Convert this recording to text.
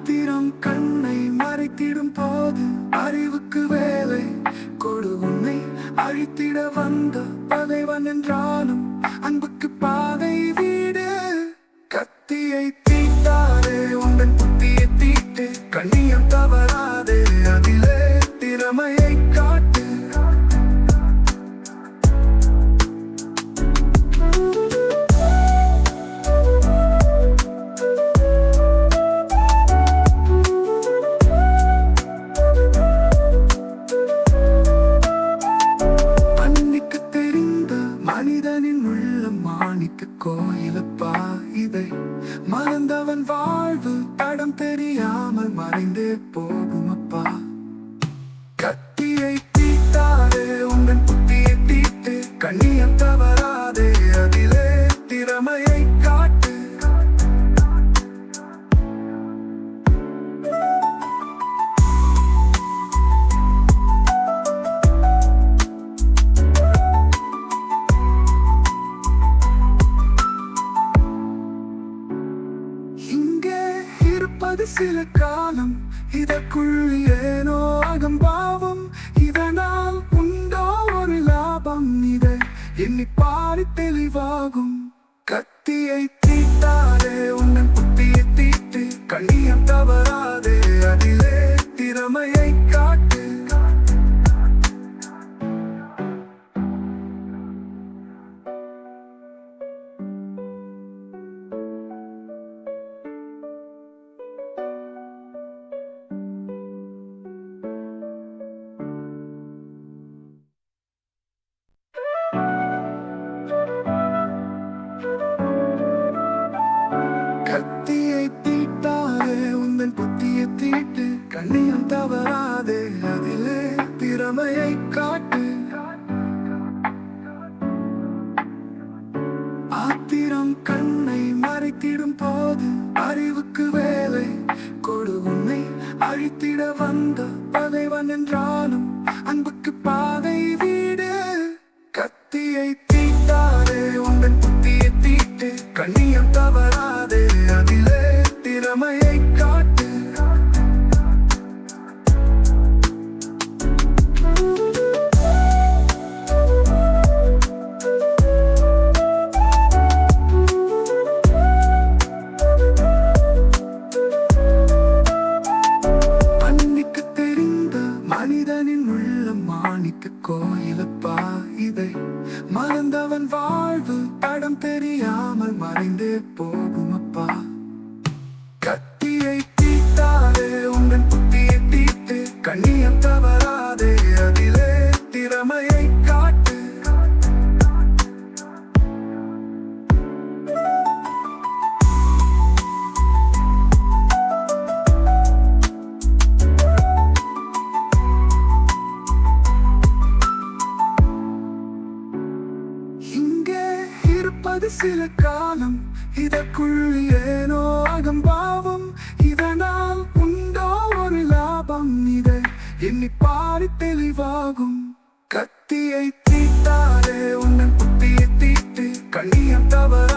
ஆத்திரம் கண்ணை மறைத்திடும் போது அறிவுக்கு வேலை கொடு. உன்னை அழித்திட வந்த பகைவன் என்றாலும் அன்புக்கு பாதை வீடு. கத்தியை மாணிக்க கோயிலப்பா இதை மறந்தவன் வாழ்வு தடம் தெரியாமல் மறைந்தே போகுமப்பா. கத்தியை இருப்பது சில காலம். இதற்குள் ஏனோ அகம்பாவம். இதனால் உண்டோ ஒரு லாபம். இதை எண்ணி பாடி தெளிவாகும். கத்தியை கண்ணியம் தவறாதே அதிலே திறமையை காட்டு. ஆத்திரம் கண்ணை மறைத்திடும் போது அறிவுக்கு வேலை கொடு. உன்னை அழித்திட வந்த பகைவன் என்றாலும் அன்புக்கு பாதை வீடு. கத்தியை தீட்டாதே உங்கள் புத்தியை தீட்டு. கண்ணியம் தவறாதே அதிலே திறமையை இதை மறந்தவன் வாழ்வு படம் தெரியாமல் மறைந்தே போகும். இருப்பது சில காலம் இதற்குள் ஏனோ அகம்பாவம். இதனால் உண்டோ ஒரு லாபம் இதை. எண்ணி பாடி தெளிவாகும். கத்தியை தீட்டாரே உன்னன் புத்தியை தீட்டு கண்ணியம் தவறு.